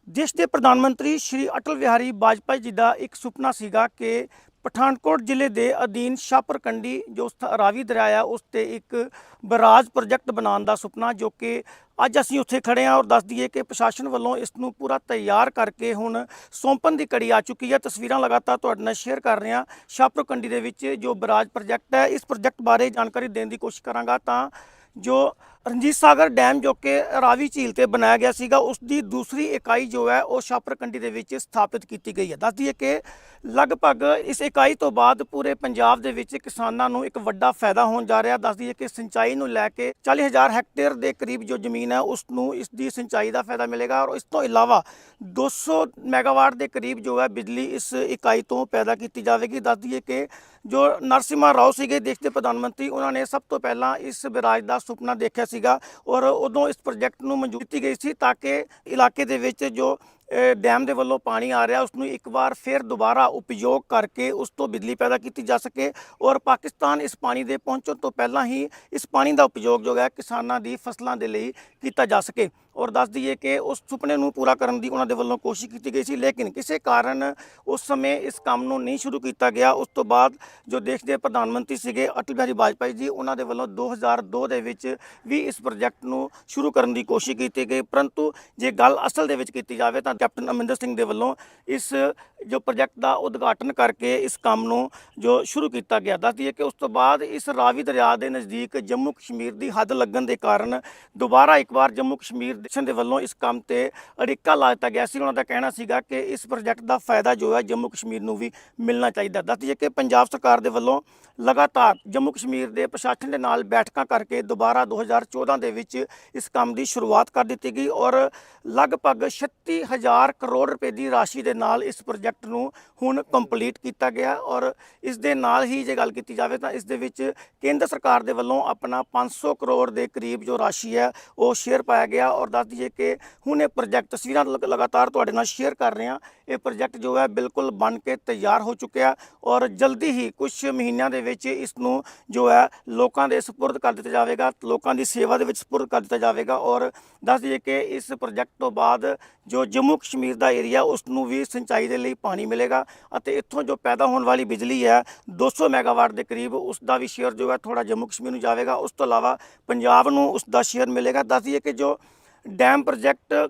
ਦੇਸ਼ ਦੇ ਪ੍ਰਧਾਨ ਮੰਤਰੀ ਸ਼੍ਰੀ ਅਟਲ ਬਿਹਾਰੀ ਵਾਜਪਾਈ ਜੀ ਦਾ ਇੱਕ ਸੁਪਨਾ ਸੀਗਾ ਕਿ ਪਠਾਨਕੋਟ ਜ਼ਿਲ੍ਹੇ ਦੇ ਅਧੀਨ ਸ਼ਾਪਰਕੰਡੀ ਜੋ ਰਾਵੀ ਦਰਿਆ ਆ, ਉਸ ਤੇ ਇੱਕ ਬਰਾਜ ਪ੍ਰੋਜੈਕਟ ਬਣਾਉਣ ਦਾ ਸੁਪਨਾ, ਜੋ ਕਿ ਅੱਜ ਅਸੀਂ ਉੱਥੇ ਖੜੇ ਹਾਂ ਔਰ ਦੱਸ ਦਈਏ ਕਿ ਪ੍ਰਸ਼ਾਸਨ ਵੱਲੋਂ ਇਸ ਨੂੰ ਪੂਰਾ ਤਿਆਰ ਕਰਕੇ ਹੁਣ ਸੌਂਪਣ ਦੀ ਕੜੀ ਆ ਚੁੱਕੀ ਹੈ। ਤਸਵੀਰਾਂ ਲਗਾਤਾਰ ਤੁਹਾਡੇ ਨਾਲ ਸ਼ੇਅਰ ਕਰ ਰਹੇ ਹਾਂ। ਸ਼ਾਪਰਕੰਡੀ ਦੇ ਵਿੱਚ ਜੋ ਬਰਾਜ ਪ੍ਰੋਜੈਕਟ ਹੈ, ਇਸ ਪ੍ਰੋਜੈਕਟ ਬਾਰੇ ਜਾਣਕਾਰੀ ਦੇਣ ਦੀ ਕੋਸ਼ਿਸ਼ ਕਰਾਂਗਾ ਤਾਂ ਜੋ ਰਣਜੀਤ ਸਾਗਰ ਡੈਮ ਜੋ ਕਿ ਰਾਵੀ ਝੀਲ ਤੇ ਬਣਾਇਆ ਗਿਆ ਸੀਗਾ ਉਸ ਦੀ ਦੂਸਰੀ ਇਕਾਈ ਜੋ ਹੈ, ਉਹ ਸ਼ਾਪਰਕੰਡੀ ਦੇ ਵਿੱਚ ਸਥਾਪਿਤ ਕੀਤੀ ਗਈ ਹੈ। ਦੱਸ ਦਈਏ ਕਿ ਲਗਭਗ ਇਸ ਇਕਾਈ ਤੋਂ ਬਾਅਦ ਪੂਰੇ ਪੰਜਾਬ ਦੇ ਵਿੱਚ ਕਿਸਾਨਾਂ ਨੂੰ ਇੱਕ ਵੱਡਾ ਫਾਇਦਾ ਹੋਣ ਜਾ ਰਿਹਾ। ਦੱਸ ਦਈਏ ਕਿ ਸਿੰਚਾਈ ਨੂੰ ਲੈ ਕੇ 40000 ਹੈਕਟੇਅਰ ਦੇ ਕਰੀਬ ਜੋ ਜ਼ਮੀਨ ਹੈ, ਉਸ ਨੂੰ ਇਸ ਦੀ ਸਿੰਚਾਈ ਦਾ ਫਾਇਦਾ ਮਿਲੇਗਾ ਔਰ ਇਸ ਤੋਂ ਇਲਾਵਾ 200 ਮੈਗਾਵਾਟ ਦੇ ਕਰੀਬ ਜੋ ਹੈ, ਬਿਜਲੀ ਇਸ ਇਕਾਈ ਤੋਂ ਪੈਦਾ ਕੀਤੀ ਜਾਵੇਗੀ। ਦੱਸ ਦਈਏ ਕਿ ਜੋ ਨਰਸਿਮਾ ਰਾਓ ਸੀਗੇ, ਦੇਸ਼ ਦੇ ਪ੍ਰਧਾਨ ਮੰਤਰੀ, ਉਹਨਾਂ ਨੇ ਸਭ ਤੋਂ ਪਹਿਲਾਂ ਇਸ ਵਿਰਾਜ ਦਾ ਸੁਪਨਾ ਦੇਖਿਆ ਸੀਗਾ ਔਰ ਉਦੋਂ ਇਸ ਪ੍ਰੋਜੈਕਟ ਨੂੰ ਮਨਜ਼ੂਰ ਦਿੱਤੀ ਗਈ ਸੀ ਤਾਂ ਕਿ ਇਲਾਕੇ ਦੇ ਵਿੱਚ ਜੋ ਡੈਮ ਦੇ ਵੱਲੋਂ ਪਾਣੀ ਆ ਰਿਹਾ ਉਸ ਨੂੰ ਇੱਕ ਵਾਰ ਫਿਰ ਦੁਬਾਰਾ ਉਪਯੋਗ ਕਰਕੇ ਉਸ ਤੋਂ ਬਿਜਲੀ ਪੈਦਾ ਕੀਤੀ ਜਾ ਸਕੇ ਔਰ ਪਾਕਿਸਤਾਨ ਇਸ ਪਾਣੀ ਦੇ ਪਹੁੰਚਣ ਤੋਂ ਪਹਿਲਾਂ ਹੀ ਇਸ ਪਾਣੀ ਦਾ ਉਪਯੋਗ ਜੋ ਹੈ ਕਿਸਾਨਾਂ ਦੀ ਫਸਲਾਂ ਦੇ ਲਈ ਕੀਤਾ ਜਾ ਸਕੇ। ਔਰ ਦੱਸ ਦਈਏ ਕਿ ਉਸ ਸੁਪਨੇ ਨੂੰ ਪੂਰਾ ਕਰਨ ਦੀ ਉਹਨਾਂ ਦੇ ਵੱਲੋਂ ਕੋਸ਼ਿਸ਼ ਕੀਤੀ ਗਈ ਸੀ, ਲੇਕਿਨ ਕਿਸੇ ਕਾਰਨ ਉਸ ਸਮੇਂ ਇਸ ਕੰਮ ਨੂੰ ਨਹੀਂ ਸ਼ੁਰੂ ਕੀਤਾ ਗਿਆ। ਉਸ ਤੋਂ ਬਾਅਦ ਜੋ ਦੇਸ਼ ਦੇ ਪ੍ਰਧਾਨ ਮੰਤਰੀ ਸੀਗੇ ਅਟਲ ਬਿਹਾਰੀ ਵਾਜਪਾਈ ਜੀ, ਉਹਨਾਂ ਦੇ ਵੱਲੋਂ 2002 ਦੇ ਵਿੱਚ ਵੀ ਇਸ ਪ੍ਰੋਜੈਕਟ ਨੂੰ ਸ਼ੁਰੂ ਕਰਨ ਦੀ ਕੋਸ਼ਿਸ਼ ਕੀਤੀ ਗਈ। ਪਰੰਤੂ ਜੇ ਗੱਲ ਅਸਲ ਦੇ ਵਿੱਚ ਕੀਤੀ ਜਾਵੇ ਤਾਂ ਕੈਪਟਨ ਅਮਰਿੰਦਰ ਸਿੰਘ ਦੇ ਵੱਲੋਂ ਇਸ ਜੋ ਪ੍ਰੋਜੈਕਟ ਦਾ ਉਦਘਾਟਨ ਕਰਕੇ ਇਸ ਕੰਮ ਨੂੰ ਜੋ ਸ਼ੁਰੂ ਕੀਤਾ ਗਿਆ। ਦੱਸ ਦਈਏ ਕਿ ਉਸ ਤੋਂ ਬਾਅਦ ਇਸ ਰਾਵੀ ਦਰਿਆ ਦੇ ਨਜ਼ਦੀਕ ਜੰਮੂ ਕਸ਼ਮੀਰ ਦੀ ਹੱਦ ਲੱਗਣ ਦੇ ਕਾਰਨ ਦੁਬਾਰਾ ਇੱਕ ਵਾਰ ਜੰਮੂ ਕਸ਼ਮੀਰ ਦੇਸ਼ਨ ਦੇ ਵੱਲੋਂ ਇਸ ਕੰਮ ਤੇ ਅੜਿੱਕਾ ਲਾ ਦਿੱਤਾ ਗਿਆ ਸੀ। ਉਹਨਾਂ ਦਾ ਕਹਿਣਾ ਸੀਗਾ ਕਿ ਇਸ ਪ੍ਰੋਜੈਕਟ ਦਾ ਫਾਇਦਾ ਜੋ ਹੈ ਜੰਮੂ ਕਸ਼ਮੀਰ ਨੂੰ ਵੀ ਮਿਲਣਾ ਚਾਹੀਦਾ। ਦੱਸ ਦਈਏ ਕਿ ਪੰਜਾਬ ਸਰਕਾਰ ਦੇ ਵੱਲੋਂ ਲਗਾਤਾਰ ਜੰਮੂ ਕਸ਼ਮੀਰ ਦੇ ਪ੍ਰਸ਼ਾਸਨ ਦੇ ਨਾਲ ਬੈਠਕਾਂ ਕਰਕੇ ਦੁਬਾਰਾ 2014 ਦੇ ਵਿੱਚ ਇਸ ਕੰਮ ਦੀ ਸ਼ੁਰੂਆਤ ਕਰ ਦਿੱਤੀ ਗਈ ਔਰ ਲਗਭਗ 36000 ਕਰੋੜ ਰੁਪਏ ਦੀ ਰਾਸ਼ੀ ਦੇ ਨਾਲ ਇਸ ਪ੍ਰੋਜੈਕਟ ਨੂੰ ਹੁਣ ਕੰਪਲੀਟ ਕੀਤਾ ਗਿਆ ਔਰ ਇਸ ਦੇ ਨਾਲ ਹੀ ਜੇ ਗੱਲ ਕੀਤੀ ਜਾਵੇ ਤਾਂ ਇਸ ਦੇ ਵਿੱਚ ਕੇਂਦਰ ਸਰਕਾਰ ਦੇ ਵੱਲੋਂ ਆਪਣਾ 500 ਕਰੋੜ ਦੇ ਕਰੀਬ ਜੋ ਰਾਸ਼ੀ ਹੈ ਉਹ ਸ਼ੇਅਰ ਪਾਇਆ ਗਿਆ ਔਰ ਦੱਸ ਦਈਏ ਕਿ ਹੁਣ ਇਹ ਪ੍ਰੋਜੈਕਟ ਤਸਵੀਰਾਂ ਲਗ- ਲਗਾਤਾਰ ਤੁਹਾਡੇ ਨਾਲ ਸ਼ੇਅਰ ਕਰ ਰਹੇ ਹਾਂ। ਇਹ ਪ੍ਰੋਜੈਕਟ ਜੋ ਹੈ ਬਿਲਕੁਲ ਬਣ ਕੇ ਤਿਆਰ ਹੋ ਚੁੱਕਿਆ ਔਰ ਜਲਦੀ ਹੀ ਕੁਝ ਮਹੀਨਿਆਂ ਦੇ ਵਿੱਚ ਇਸ ਨੂੰ ਜੋ ਹੈ ਲੋਕਾਂ ਦੇ ਸਪੁਰਦ ਕਰ ਦਿੱਤਾ ਜਾਵੇਗਾ, ਲੋਕਾਂ ਦੀ ਸੇਵਾ ਦੇ ਵਿੱਚ ਸਪੁਰਦ ਕਰ ਦਿੱਤਾ ਜਾਵੇਗਾ ਔਰ ਦੱਸ ਦਈਏ ਕਿ ਇਸ ਪ੍ਰੋਜੈਕਟ ਤੋਂ ਬਾਅਦ ਜੋ ਜੰਮੂ ਕਸ਼ਮੀਰ ਦਾ ਏਰੀਆ ਉਸ ਨੂੰ ਵੀ ਸਿੰਚਾਈ ਦੇ ਲਈ ਪਾਣੀ ਮਿਲੇਗਾ ਅਤੇ ਇੱਥੋਂ ਜੋ ਪੈਦਾ ਹੋਣ ਵਾਲੀ ਬਿਜਲੀ ਹੈ 200 ਮੈਗਾਵਾਟ ਦੇ ਕਰੀਬ ਉਸ ਦਾ ਵੀ ਸ਼ੇਅਰ ਜੋ ਹੈ ਥੋੜਾ ਜੰਮੂ ਕਸ਼ਮੀਰ ਨੂੰ ਜਾਵੇਗਾ। ਉਸ ਤੋਂ ਇਲਾਵਾ ਪੰਜਾਬ ਨੂੰ ਉਸ ਦਾ ਸ਼ੇਅਰ ਮਿਲੇਗਾ। ਦੱਸ ਦਈਏ ਕਿ ਜੋ ਡੈਮ ਪ੍ਰੋਜੈਕਟ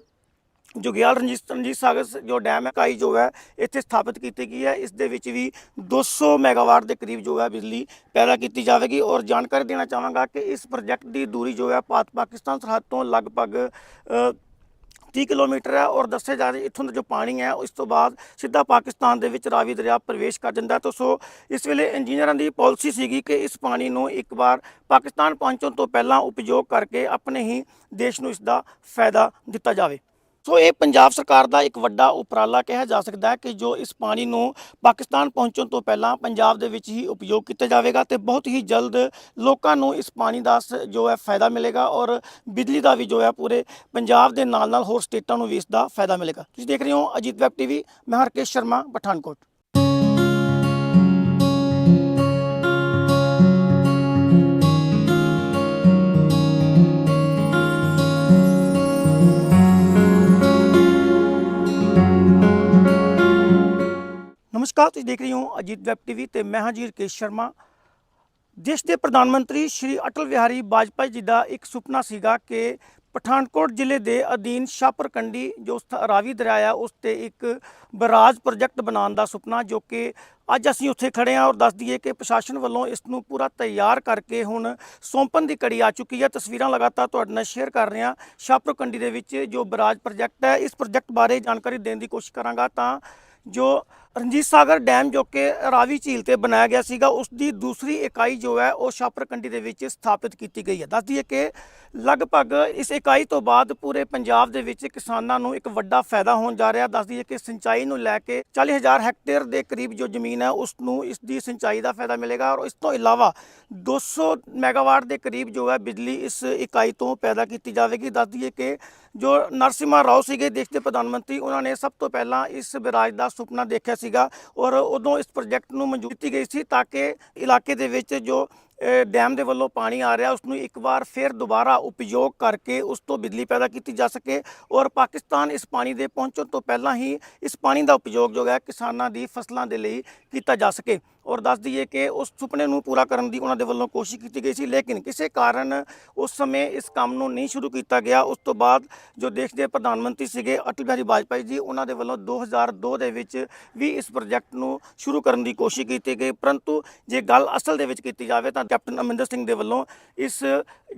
ਜੁਗਿਆਲ ਰਣਜੀਤ ਰਣਜੀਤ ਸਾਗਰ ਜੋ ਡੈਮ ਹੈ, ਕਾਈ ਜੋ ਹੈ, ਇੱਥੇ ਸਥਾਪਿਤ ਕੀਤੀ ਗਈ ਹੈ। ਇਸ ਦੇ ਵਿੱਚ ਵੀ 200 ਮੈਗਾਵਾਟ ਦੇ ਕਰੀਬ ਜੋ ਹੈ ਬਿਜਲੀ ਪੈਦਾ ਕੀਤੀ ਜਾਵੇਗੀ ਔਰ ਜਾਣਕਾਰੀ ਦੇਣਾ ਚਾਹਾਂਗਾ ਕਿ ਇਸ ਪ੍ਰੋਜੈਕਟ ਦੀ ਦੂਰੀ ਜੋ ਹੈ ਭਾਰਤ ਪਾਕਿਸਤਾਨ ਸਰਹੱਦ ਤੋਂ ਲਗਭਗ 30 ਕਿਲੋਮੀਟਰ ਹੈ ਔਰ ਦੱਸਿਆ ਜਾ ਰਿਹਾ ਇੱਥੋਂ ਦਾ ਜੋ ਪਾਣੀ ਹੈ, ਉਸ ਤੋਂ ਬਾਅਦ ਸਿੱਧਾ ਪਾਕਿਸਤਾਨ ਦੇ ਵਿੱਚ ਰਾਵੀ ਦਰਿਆ ਪ੍ਰਵੇਸ਼ ਕਰ ਜਾਂਦਾ ਹੈ। ਤਾਂ ਸੋ ਇਸ ਵੇਲੇ ਇੰਜੀਨੀਅਰਾਂ ਦੀ ਪਾਲਿਸੀ ਸੀਗੀ ਕਿ ਇਸ ਪਾਣੀ ਨੂੰ ਇੱਕ ਵਾਰ ਪਾਕਿਸਤਾਨ ਪਹੁੰਚਣ ਤੋਂ ਪਹਿਲਾਂ ਉਪਯੋਗ ਕਰਕੇ ਆਪਣੇ ਹੀ ਦੇਸ਼ ਨੂੰ ਇਸ ਦਾ ਫਾਇਦਾ ਦਿੱਤਾ ਜਾਵੇ ਸੋ ਇਹ ਪੰਜਾਬ ਸਰਕਾਰ ਦਾ ਇੱਕ ਵੱਡਾ ਉਪਰਾਲਾ ਕਿਹਾ ਜਾ ਸਕਦਾ ਹੈ ਕਿ ਜੋ ਇਸ ਪਾਣੀ ਨੂੰ ਪਾਕਿਸਤਾਨ ਪਹੁੰਚਣ ਤੋਂ ਪਹਿਲਾਂ ਪੰਜਾਬ ਦੇ ਵਿੱਚ ਹੀ ਉਪਯੋਗ ਕੀਤਾ ਜਾਵੇਗਾ ਤੇ ਬਹੁਤ ਹੀ ਜਲਦ ਲੋਕਾਂ ਨੂੰ ਇਸ ਪਾਣੀ ਦਾ ਸ- ਜੋ ਹੈ ਫਾਇਦਾ ਮਿਲੇਗਾ ਔਰ ਬਿਜਲੀ ਦਾ ਵੀ ਜੋ ਹੈ ਪੂਰੇ ਪੰਜਾਬ ਦੇ ਨਾਲ ਨਾਲ ਹੋਰ ਸਟੇਟਾਂ ਨੂੰ ਵੀ ਇਸ ਦਾ ਫਾਇਦਾ ਮਿਲੇਗਾ। ਤੁਸੀਂ ਦੇਖ ਰਹੇ ਹੋ ਅਜੀਤ ਵੈਬ ਟੀਵੀ, ਮੈਂ ਹਰਕੇਸ਼ ਸ਼ਰਮਾ, ਪਠਾਨਕੋਟ। ਨਮਸਕਾਰ, ਤੁਸੀਂ ਦੇਖ ਰਹੇ ਹੋ ਅਜੀਤ ਵੈਬ ਟੀਵੀ ਤੇ ਮੈਂ ਹਾਂ ਜੀ ਰਕੇਸ਼ ਸ਼ਰਮਾ। ਦੇਸ਼ ਦੇ ਪ੍ਰਧਾਨ ਮੰਤਰੀ ਸ਼੍ਰੀ ਅਟਲ ਬਿਹਾਰੀ ਵਾਜਪਾਈ ਜੀ ਦਾ ਇੱਕ ਸੁਪਨਾ ਸੀਗਾ ਕਿ ਪਠਾਨਕੋਟ ਜ਼ਿਲ੍ਹੇ ਦੇ ਅਧੀਨ ਸ਼ਾਪਰਕੰਡੀ ਜੋ ਰਾਵੀ ਦਰਿਆ ਆ, ਉਸ ਤੇ ਇੱਕ ਬਰਾਜ ਪ੍ਰੋਜੈਕਟ ਬਣਾਉਣ ਦਾ ਸੁਪਨਾ, ਜੋ ਕਿ ਅੱਜ ਅਸੀਂ ਉੱਥੇ ਖੜੇ ਹਾਂ ਔਰ ਦੱਸ ਦਈਏ ਕਿ ਪ੍ਰਸ਼ਾਸਨ ਵੱਲੋਂ ਇਸ ਨੂੰ ਪੂਰਾ ਤਿਆਰ ਕਰਕੇ ਹੁਣ ਸੌਂਪਣ ਦੀ ਕੜੀ ਆ ਚੁੱਕੀ ਹੈ। ਤਸਵੀਰਾਂ ਲਗਾਤਾਰ ਤੁਹਾਡੇ ਨਾਲ ਸ਼ੇਅਰ ਕਰ ਰਹੇ ਹਾਂ। ਸ਼ਾਪਰਕੰਡੀ ਦੇ ਵਿੱਚ ਜੋ ਬਰਾਜ ਪ੍ਰੋਜੈਕਟ ਹੈ, ਇਸ ਪ੍ਰੋਜੈਕਟ ਬਾਰੇ ਜਾਣਕਾਰੀ ਦੇਣ ਦੀ ਕੋਸ਼ਿਸ਼ ਕਰਾਂਗਾ ਤਾਂ ਜੋ ਰਣਜੀਤ ਸਾਗਰ ਡੈਮ ਜੋ ਕਿ ਰਾਵੀ ਝੀਲ ਤੇ ਬਣਾਇਆ ਗਿਆ ਸੀਗਾ ਉਸ ਦੀ ਦੂਸਰੀ ਇਕਾਈ ਜੋ ਹੈ, ਉਹ ਸ਼ਾਪਰਕੰਡੀ ਦੇ ਵਿੱਚ ਸਥਾਪਿਤ ਕੀਤੀ ਗਈ ਹੈ। ਦੱਸ ਦਈਏ ਕਿ ਲਗਭਗ ਇਸ ਇਕਾਈ ਤੋਂ ਬਾਅਦ ਪੂਰੇ ਪੰਜਾਬ ਦੇ ਵਿੱਚ ਕਿਸਾਨਾਂ ਨੂੰ ਇੱਕ ਵੱਡਾ ਫਾਇਦਾ ਹੋਣ ਜਾ ਰਿਹਾ। ਦੱਸ ਦਈਏ ਕਿ ਸਿੰਚਾਈ ਨੂੰ ਲੈ ਕੇ 40000 ਹੈਕਟੇਅਰ ਦੇ ਕਰੀਬ ਜੋ ਜ਼ਮੀਨ ਹੈ, ਉਸ ਨੂੰ ਇਸ ਦੀ ਸਿੰਚਾਈ ਦਾ ਫਾਇਦਾ ਮਿਲੇਗਾ ਔਰ ਇਸ ਤੋਂ ਇਲਾਵਾ 200 ਮੈਗਾਵਾਟ ਦੇ ਕਰੀਬ ਜੋ ਹੈ, ਬਿਜਲੀ ਇਸ ਇਕਾਈ ਤੋਂ ਪੈਦਾ ਕੀਤੀ ਜਾਵੇਗੀ। ਦੱਸ ਦਈਏ ਕਿ ਜੋ ਨਰਸਿਮਾ ਰਾਓ ਸੀਗੇ, ਦੇਸ਼ ਦੇ ਪ੍ਰਧਾਨ ਮੰਤਰੀ, ਉਹਨਾਂ ਨੇ ਸਭ ਤੋਂ ਪਹਿਲਾਂ ਇਸ ਵਿਰਾਜ ਦਾ ਸੁਪਨਾ ਦੇਖਿਆ ਸੀਗਾ ਔਰ ਉਦੋਂ ਇਸ ਪ੍ਰੋਜੈਕਟ ਨੂੰ ਮਨਜ਼ੂਰੀ ਦਿੱਤੀ ਗਈ ਸੀ ਤਾਂ ਕਿ ਇਲਾਕੇ ਦੇ ਵਿੱਚ ਜੋ ਡੈਮ ਦੇ ਵੱਲੋਂ ਪਾਣੀ ਆ ਰਿਹਾ ਉਸ ਨੂੰ ਇੱਕ ਵਾਰ ਫਿਰ ਦੁਬਾਰਾ ਉਪਯੋਗ ਕਰਕੇ ਉਸ ਤੋਂ ਬਿਜਲੀ ਪੈਦਾ ਕੀਤੀ ਜਾ ਸਕੇ ਔਰ ਪਾਕਿਸਤਾਨ ਇਸ ਪਾਣੀ ਦੇ ਪਹੁੰਚਣ ਤੋਂ ਪਹਿਲਾਂ ਹੀ ਇਸ ਪਾਣੀ ਦਾ ਉਪਯੋਗ ਜੋ ਹੈ ਕਿਸਾਨਾਂ ਦੀ ਫਸਲਾਂ ਦੇ ਲਈ ਕੀਤਾ ਜਾ ਸਕੇ। ਔਰ ਦੱਸ ਦਈਏ ਕਿ ਉਸ ਸੁਪਨੇ ਨੂੰ ਪੂਰਾ ਕਰਨ ਦੀ ਉਹਨਾਂ ਦੇ ਵੱਲੋਂ ਕੋਸ਼ਿਸ਼ ਕੀਤੀ ਗਈ ਸੀ, ਲੇਕਿਨ ਕਿਸੇ ਕਾਰਨ ਉਸ ਸਮੇਂ ਇਸ ਕੰਮ ਨੂੰ ਨਹੀਂ ਸ਼ੁਰੂ ਕੀਤਾ ਗਿਆ। ਉਸ ਤੋਂ ਬਾਅਦ ਜੋ ਦੇਸ਼ ਦੇ ਪ੍ਰਧਾਨ ਮੰਤਰੀ ਸੀਗੇ ਅਟਲ ਬਿਹਾਰੀ ਵਾਜਪਾਈ ਜੀ, ਉਹਨਾਂ ਦੇ ਵੱਲੋਂ 2002 ਦੇ ਵਿੱਚ ਵੀ ਇਸ ਪ੍ਰੋਜੈਕਟ ਨੂੰ ਸ਼ੁਰੂ ਕਰਨ ਦੀ ਕੋਸ਼ਿਸ਼ ਕੀਤੀ ਗਈ। ਪਰੰਤੂ ਜੇ ਗੱਲ ਅਸਲ ਦੇ ਵਿੱਚ ਕੀਤੀ ਜਾਵੇ ਤਾਂ ਕੈਪਟਨ ਅਮਰਿੰਦਰ ਸਿੰਘ ਦੇ ਵੱਲੋਂ ਇਸ